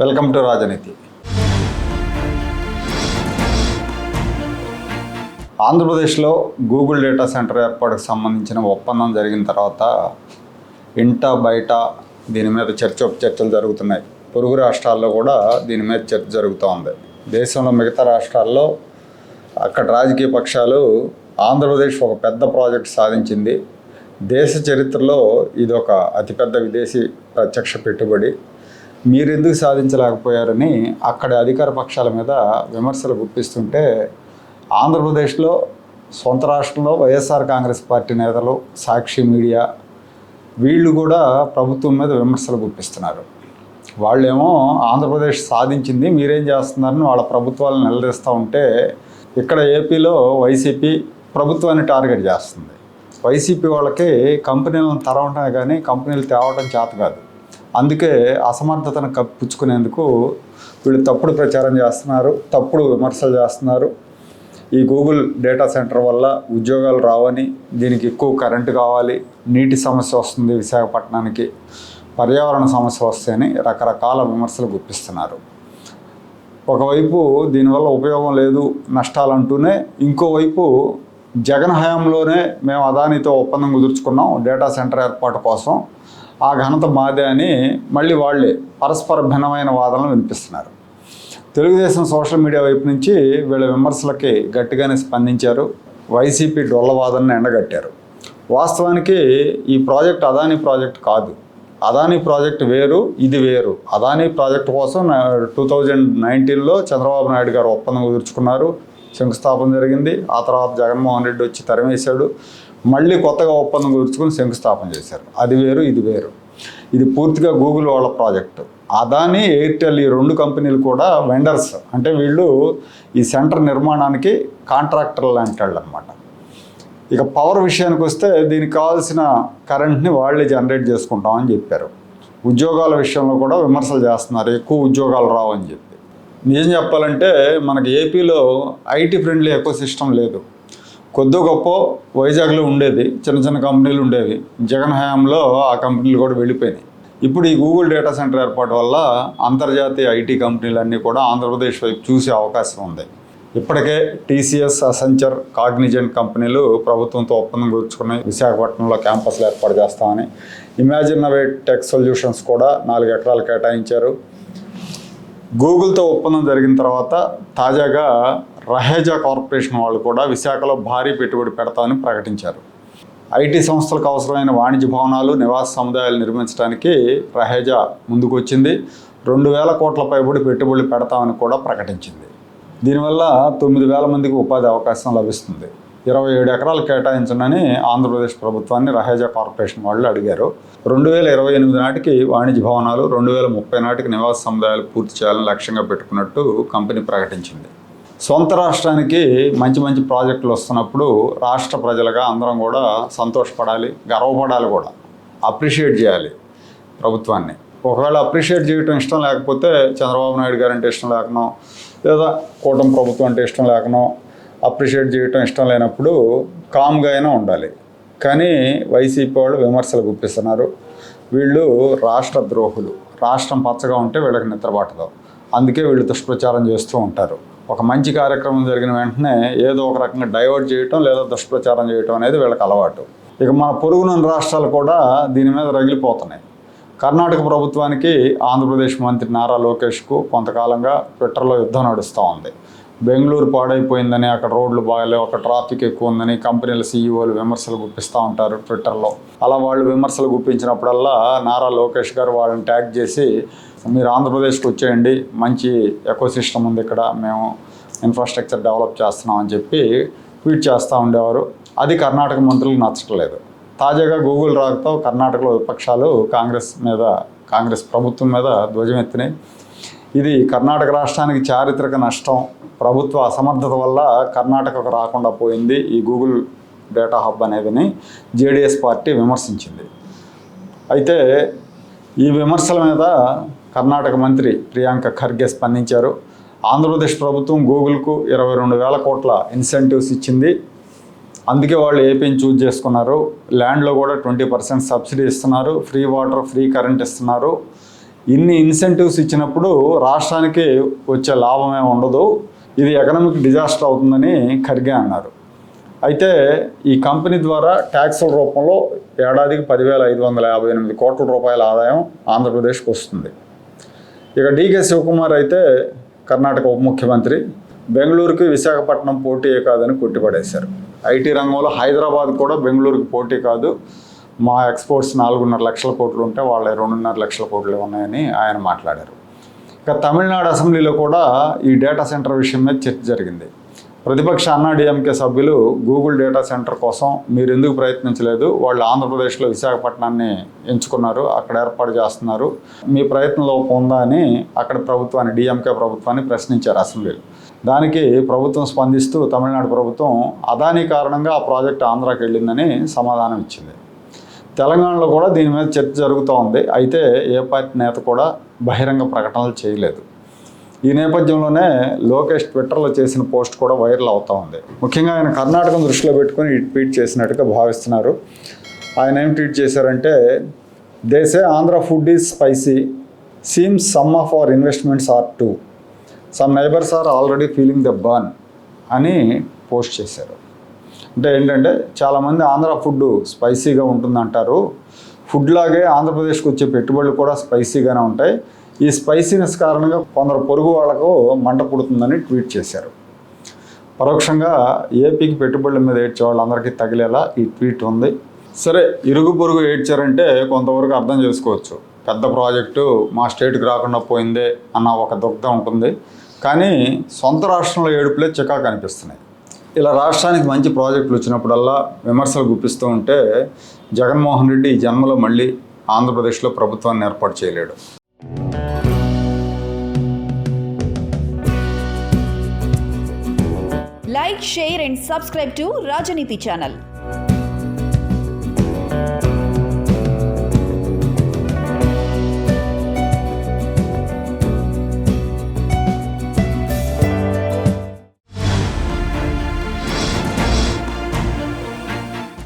Welcome to రాజనీతి. ఆంధ్రప్రదేశ్లో Google data centre ఏర్పాటుకు సంబంధించిన ఒప్పందం జరిగిన తర్వాత ఇంట బయట దీని మీద చర్చ చర్చలు జరుగుతున్నాయి. పొరుగు రాష్ట్రాల్లో కూడా దీని మీద చర్చ జరుగుతూ ఉంది. దేశంలో మిగతా రాష్ట్రాల్లో అక్కడ రాజకీయ పక్షాలు ఆంధ్రప్రదేశ్ ఒక పెద్ద ప్రాజెక్ట్ సాధించింది. దేశ చరిత్రలో ఇది ఒక అతిపెద్ద విదేశీ ప్రత్యక్ష పెట్టుబడి. మీరు ఎందుకు సాధించలేకపోయారని అక్కడ అధికార పక్షాల మీద విమర్శలు గుప్పిస్తుంటే ఆంధ్రప్రదేశ్లో సొంత రాష్ట్రంలో వైఎస్ఆర్ కాంగ్రెస్ పార్టీ నేతలు సాక్షి మీడియా వీళ్ళు కూడా ప్రభుత్వం మీద విమర్శలు గుప్పిస్తున్నారు. వాళ్ళేమో ఆంధ్రప్రదేశ్ సాధించింది మీరేం చేస్తున్నారని వాళ్ళ ప్రభుత్వాలను నిలదీస్తూ ఉంటే ఇక్కడ ఏపీలో వైసీపీ ప్రభుత్వాన్ని టార్గెట్ చేస్తుంది. వైసీపీ వాళ్ళకి కంపెనీలను తరవటమే కానీ కంపెనీలు తేవటం చేత కాదు. అందుకే అసమర్థతను కప్పించుకునేందుకు వీళ్ళు తప్పుడు ప్రచారం చేస్తున్నారు తప్పుడు విమర్శలు చేస్తున్నారు. ఈ గూగుల్ డేటా సెంటర్ వల్ల ఉద్యోగాలు రావని దీనికి ఎక్కువ కరెంటు కావాలి నీటి సమస్య వస్తుంది విశాఖపట్నానికి పర్యావరణ సమస్య వస్తాయని రకరకాల విమర్శలు గుప్పిస్తున్నారు. ఒకవైపు దీనివల్ల ఉపయోగం లేదు నష్టాలు అంటూనే ఇంకోవైపు జగన్ హయాంలోనే మేము అదానితో ఒప్పందం కుదుర్చుకున్నాం డేటా సెంటర్ ఏర్పాటు కోసం ఆ ఘనత మాదే అని మళ్ళీ వాళ్ళే పరస్పర భిన్నమైన వాదనలు వినిపిస్తున్నారు. తెలుగుదేశం సోషల్ మీడియా వైపు నుంచి వీళ్ళ విమర్శలకి గట్టిగానే స్పందించారు. వైసీపీ డొల్లవాదనను ఎండగట్టారు. వాస్తవానికి ఈ ప్రాజెక్ట్ అదాని ప్రాజెక్ట్ కాదు. అదాని ప్రాజెక్ట్ వేరు ఇది వేరు. అదాని ప్రాజెక్ట్ కోసం టూ థౌజండ్ నైన్టీన్లో చంద్రబాబు నాయుడు గారు ఒప్పందం కుదుర్చుకున్నారు. శంకుస్థాపన జరిగింది. ఆ తర్వాత జగన్మోహన్ రెడ్డి వచ్చి తరిమేశాడు. మళ్ళీ కొత్తగా ఒప్పందం కుదుర్చుకుని శంకుస్థాపన చేశారు. అది వేరు ఇది వేరు. ఇది పూర్తిగా గూగుల్ వాళ్ళ ప్రాజెక్టు. అదాని ఎయిర్టెల్ ఈ రెండు కంపెనీలు కూడా వెండర్స్. అంటే వీళ్ళు ఈ సెంటర్ నిర్మాణానికి కాంట్రాక్టర్లు లాంటి వాళ్ళు అనమాట ఇక పవర్ విషయానికి వస్తే దీనికి కావాల్సిన కరెంట్ని వాళ్ళే జనరేట్ చేసుకుంటామని చెప్పారు. ఉద్యోగాల విషయంలో కూడా విమర్శలు చేస్తున్నారు. ఎక్కువ ఉద్యోగాలు రావని చెప్పి. నిజం చెప్పాలంటే మనకి ఏపీలో ఐటీ ఫ్రెండ్లీ ఎకో సిస్టమ్ లేదు. కొద్ది గొప్ప వైజాగ్లో ఉండేది చిన్న చిన్న కంపెనీలు ఉండేవి. జగన్ హయాంలో ఆ కంపెనీలు కూడా వెళ్ళిపోయినాయి. ఇప్పుడు ఈ గూగుల్ డేటా సెంటర్ ఏర్పాటు వల్ల అంతర్జాతీయ ఐటీ కంపెనీలన్నీ కూడా ఆంధ్రప్రదేశ్ వైపు చూసే అవకాశం ఉంది. ఇప్పటికే టీసీఎస్ అసెంచర్ కాగ్నిజెంట్ కంపెనీలు ప్రభుత్వంతో ఒప్పందం కుదుర్చుకున్నాయి. విశాఖపట్నంలో క్యాంపస్లు ఏర్పాటు చేస్తామని. ఇమాజినవేట్ టెక్ సొల్యూషన్స్ కూడా నాలుగు ఎకరాలు కేటాయించారు. గూగుల్తో ఒప్పందం జరిగిన తర్వాత తాజాగా రహేజా కార్పొరేషన్ వాళ్ళు కూడా విశాఖలో భారీ పెట్టుబడి పెడతామని ప్రకటించారు. ఐటీ సంస్థలకు అవసరమైన వాణిజ్య భవనాలు నివాస సముదాయాలు నిర్మించడానికి రహేజా ముందుకు వచ్చింది రెండు వేల కోట్ల పైబడి పెట్టుబడులు పెడతామని కూడా ప్రకటించింది. దీనివల్ల తొమ్మిది వేల మందికి ఉపాధి అవకాశం లభిస్తుంది. ఇరవై ఏడు ఎకరాలు కేటాయించనని ఆంధ్రప్రదేశ్ ప్రభుత్వాన్ని రహేజా కార్పొరేషన్ వాళ్ళు అడిగారు. రెండు వేల ఇరవై ఎనిమిది నాటికి వాణిజ్య భవనాలు రెండు వేల ముప్పై నాటికి నివాస సముదాయాలు పూర్తి చేయాలని లక్ష్యంగా పెట్టుకున్నట్టు కంపెనీ ప్రకటించింది. సొంత రాష్ట్రానికి మంచి మంచి ప్రాజెక్టులు వస్తున్నప్పుడు రాష్ట్ర ప్రజలుగా అందరం కూడా సంతోషపడాలి గర్వపడాలి కూడా. అప్రిషియేట్ చేయాలి ప్రభుత్వాన్ని. ఒకవేళ అప్రిషియేట్ చేయటం ఇష్టం లేకపోతే చంద్రబాబు నాయుడు గారు అంటే ఇష్టం లేకనో లేదా కూటమి ప్రభుత్వం అంటే ఇష్టం లేకనో అప్రిషియేట్ చేయటం ఇష్టం లేనప్పుడు కామ్గా అయినా ఉండాలి. కానీ వైసీపీ వాళ్ళు విమర్శలు గుప్పిస్తున్నారు. వీళ్ళు రాష్ట్ర ద్రోహులు. రాష్ట్రం పచ్చగా ఉంటే వీళ్ళకి నిద్రపట్టదు. అందుకే వీళ్ళు దుష్ప్రచారం చేస్తూ ఉంటారు. ఒక మంచి కార్యక్రమం జరిగిన వెంటనే ఏదో ఒక రకంగా డైవర్ట్ చేయటం లేదా దుష్ప్రచారం చేయటం అనేది వీళ్ళకి అలవాటు. ఇక మన పొరుగునున్న రాష్ట్రాలు కూడా దీని మీద రగిలిపోతున్నాయి. కర్ణాటక ప్రభుత్వానికి ఆంధ్రప్రదేశ్ మంత్రి నారా లోకేష్కు కొంతకాలంగా ట్విట్టర్లో యుద్ధం నడుస్తూ ఉంది. బెంగళూరు పాడైపోయిందని అక్కడ రోడ్లు బాగాలేవు అక్కడ ట్రాఫిక్ ఎక్కువ ఉందని కంపెనీల సీఈఓలు విమర్శలు గుప్పిస్తూ ఉంటారు ట్విట్టర్లో. అలా వాళ్ళు విమర్శలు గుప్పించినప్పుడల్లా నారా లోకేష్ గారు వాళ్ళని ట్యాగ్ చేసి మీరు ఆంధ్రప్రదేశ్కి వచ్చేయండి మంచి ఎకోసిస్టమ్ ఉంది ఇక్కడ మేము ఇన్ఫ్రాస్ట్రక్చర్ డెవలప్ చేస్తున్నాం అని చెప్పి ట్వీట్ చేస్తూ ఉండేవారు. అది కర్ణాటక మంత్రులకు నచ్చట్లేదు. తాజాగా గూగుల్ రాకతో కర్ణాటకలో విపక్షాలు కాంగ్రెస్ మీద కాంగ్రెస్ ప్రభుత్వం మీద ధ్వజమెత్తినాయి. ఇది కర్ణాటక రాష్ట్రానికి చారిత్రక నష్టం. ప్రభుత్వ అసమర్థత వల్ల కర్ణాటకకు రాకుండా పోయింది ఈ గూగుల్ డేటా హబ్ అనేదిని జేడిఎస్ పార్టీ విమర్శించింది. అయితే ఈ విమర్శల మీద కర్ణాటక మంత్రి ప్రియాంక ఖర్గే స్పందించారు. ఆంధ్రప్రదేశ్ ప్రభుత్వం గూగుల్కు ఇరవై రెండు వేల కోట్ల ఇన్సెంటివ్స్ ఇచ్చింది. అందుకే వాళ్ళు ఏపీని చూజ్ చేసుకున్నారు. ల్యాండ్లో కూడా ట్వంటీ పర్సెంట్ సబ్సిడీ ఇస్తున్నారు. ఫ్రీ వాటర్ ఫ్రీ కరెంట్ ఇస్తున్నారు. ఇన్ని ఇన్సెంటివ్స్ ఇచ్చినప్పుడు రాష్ట్రానికి వచ్చే లాభమే ఉండదు. ఇది ఎకనామిక్ డిజాస్టర్ అవుతుందని ఖర్గే అన్నారు. అయితే ఈ కంపెనీ ద్వారా ట్యాక్సుల రూపంలో ఏడాదికి పదివేల ఐదు వందల యాభై ఎనిమిది కోట్ల రూపాయల ఆదాయం ఆంధ్రప్రదేశ్కి వస్తుంది. ఇక డీకే శివకుమార్ అయితే కర్ణాటక ఉప ముఖ్యమంత్రి బెంగళూరుకి విశాఖపట్నం పోటీ కాదని కొట్టిపడేశారు. ఐటీ రంగంలో హైదరాబాద్ కూడా బెంగళూరుకి పోటీ కాదు. మా ఎక్స్పోర్ట్స్ నాలుగున్నర లక్షల కోట్లు ఉంటే వాళ్ళ రెండున్నర లక్షల కోట్లు ఉన్నాయని ఆయన మాట్లాడారు. ఇక తమిళనాడు అసెంబ్లీలో కూడా ఈ డేటా సెంటర్ విషయం మీద చర్చ జరిగింది. ప్రతిపక్ష అన్నాడీఎంకే సభ్యులు గూగుల్ డేటా సెంటర్ కోసం మీరు ఎందుకు ప్రయత్నించలేదు? వాళ్ళు ఆంధ్రప్రదేశ్లో విశాఖపట్నాన్ని ఎంచుకున్నారు అక్కడ ఏర్పాటు చేస్తున్నారు. మీ ప్రయత్నం లోపం ఉందా అని అక్కడ ప్రభుత్వాన్ని డిఎంకే ప్రభుత్వాన్ని ప్రశ్నించారు అసెంబ్లీలో. దానికి ప్రభుత్వం స్పందిస్తూ తమిళనాడు ప్రభుత్వం అదానీ కారణంగా ఆ ప్రాజెక్ట్ ఆంధ్రాకి వెళ్ళిందని సమాధానం ఇచ్చింది. తెలంగాణలో కూడా దీని మీద చర్చ జరుగుతూ ఉంది అయితే ఏ పార్టీ నేత కూడా బహిరంగ ప్రకటనలు చేయలేదు. ఈ నేపథ్యంలోనే లోకేష్ ట్విట్టర్లో చేసిన పోస్ట్ కూడా వైరల్ అవుతూ ఉంది. ముఖ్యంగా ఆయన కర్ణాటకను దృష్టిలో పెట్టుకొని ట్వీట్ చేసినట్టుగా భావిస్తున్నారు. ఆయన ఏం ట్వీట్ చేశారంటే దేశే Andhra food is spicy seems some of our investments are too some neighbours are already feeling the burn అని పోస్ట్ చేశారు. అంటే ఏంటంటే చాలామంది ఆంధ్ర ఫుడ్ స్పైసీగా ఉంటుందంటారు. ఫుడ్ లాగే ఆంధ్రప్రదేశ్కి వచ్చే పెట్టుబడులు కూడా స్పైసీగానే ఉంటాయి. ఈ స్పైసీనెస్ కారణంగా కొందరు పొరుగు వాళ్ళకు మంట పుడుతుందని ట్వీట్ చేశారు. పరోక్షంగా ఏపీకి పెట్టుబడుల మీద ఏడ్చే వాళ్ళందరికీ తగిలేలా ఈ ట్వీట్ ఉంది. సరే ఇరుగు పొరుగు ఏడ్చారంటే కొంతవరకు అర్థం చేసుకోవచ్చు. పెద్ద ప్రాజెక్టు మా స్టేట్కి రాకుండా పోయిందే అన్న ఒక దుఃఖం ఉంటుంది. కానీ సొంత రాష్ట్రంలో ఏడుపులే చికాకు అనిపిస్తున్నాయి. ఇలా రాష్ట్రానికి మంచి ప్రాజెక్టులు వచ్చినప్పుడల్లా విమర్శలు గుప్పిస్తూ ఉంటే జగన్మోహన్ రెడ్డి ఈ జన్మలో మళ్ళీ ఆంధ్రప్రదేశ్లో ప్రభుత్వాన్ని ఏర్పాటు చేయలేడు. Like share and subscribe to Rajaneeti channel